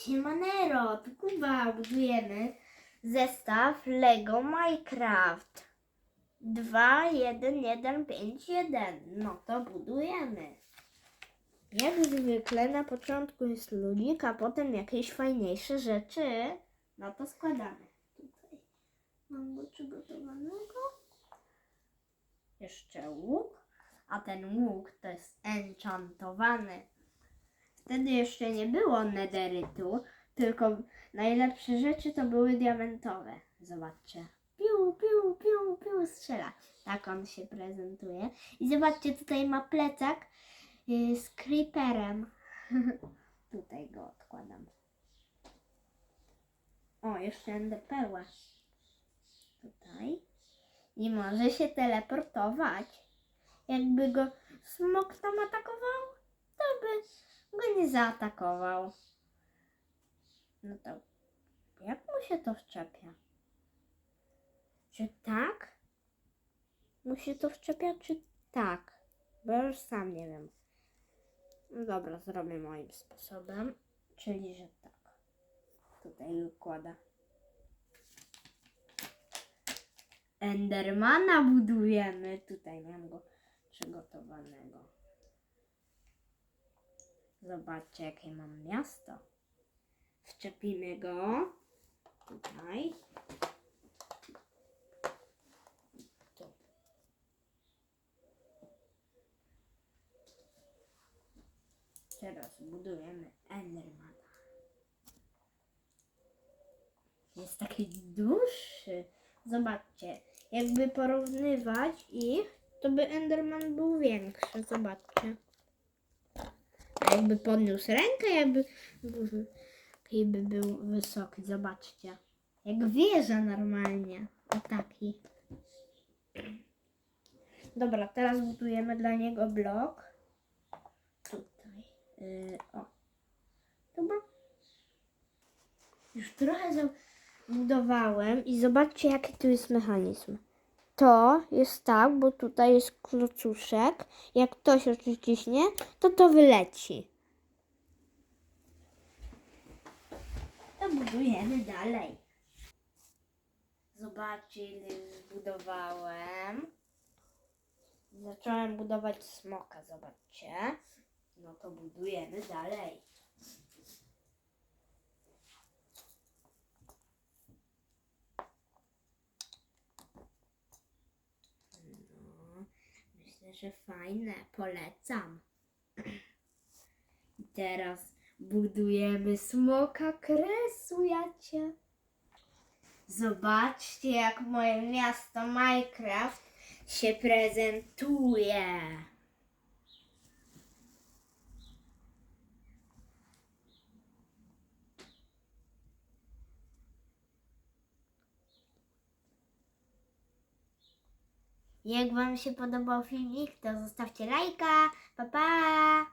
Siemanero, tu Kuba, budujemy zestaw Lego Minecraft 2, 1, 1, 5, 1. No to budujemy. Jak zwykle na początku jest ludzik, a potem jakieś fajniejsze rzeczy. No to składamy. Tutaj mam go przygotowanego. Jeszcze łuk, a ten łuk to jest enchantowany. Wtedy jeszcze nie było nederytu, tylko najlepsze rzeczy to były diamentowe. Zobaczcie. Piu, piu, piu, piu, strzela. Tak on się prezentuje. I zobaczcie, tutaj ma plecak y, z creeperem. tutaj go odkładam. O, jeszcze enderpełę. Tutaj. I może się teleportować. Jakby go smok tam atakował, to by go nie zaatakował. No to jak mu się to wczepia? Czy tak? Mu się to wczepia, czy tak? Bo już sam nie wiem. No dobra, zrobię moim sposobem, czyli że tak. Tutaj układa. Endermana budujemy. Tutaj mam go przygotowanego. Zobaczcie, jakie mam miasto. Wczepimy go tutaj. Tu. Teraz budujemy Endermana. Jest taki dłuższy. Zobaczcie, jakby porównywać ich, to by Enderman był większy. Zobaczcie. Jakby podniósł rękę, jakby, jakby był wysoki. Zobaczcie. Jak wieża normalnie. O taki. Dobra, teraz budujemy dla niego blok. Tutaj. Yy, o. Dobra. Już trochę zabudowałem i zobaczcie jaki tu jest mechanizm. To jest tak, bo tutaj jest klocuszek. Jak to się przyciśnie, to to wyleci. To budujemy dalej. Zobaczcie ile zbudowałem. Zacząłem budować smoka, zobaczcie. No to budujemy dalej. No, myślę, że fajne, polecam. I teraz budujemy smoka kresu, jacie. Zobaczcie, jak moje miasto Minecraft się prezentuje. Jak Wam się podobał filmik, to zostawcie lajka. Pa, pa!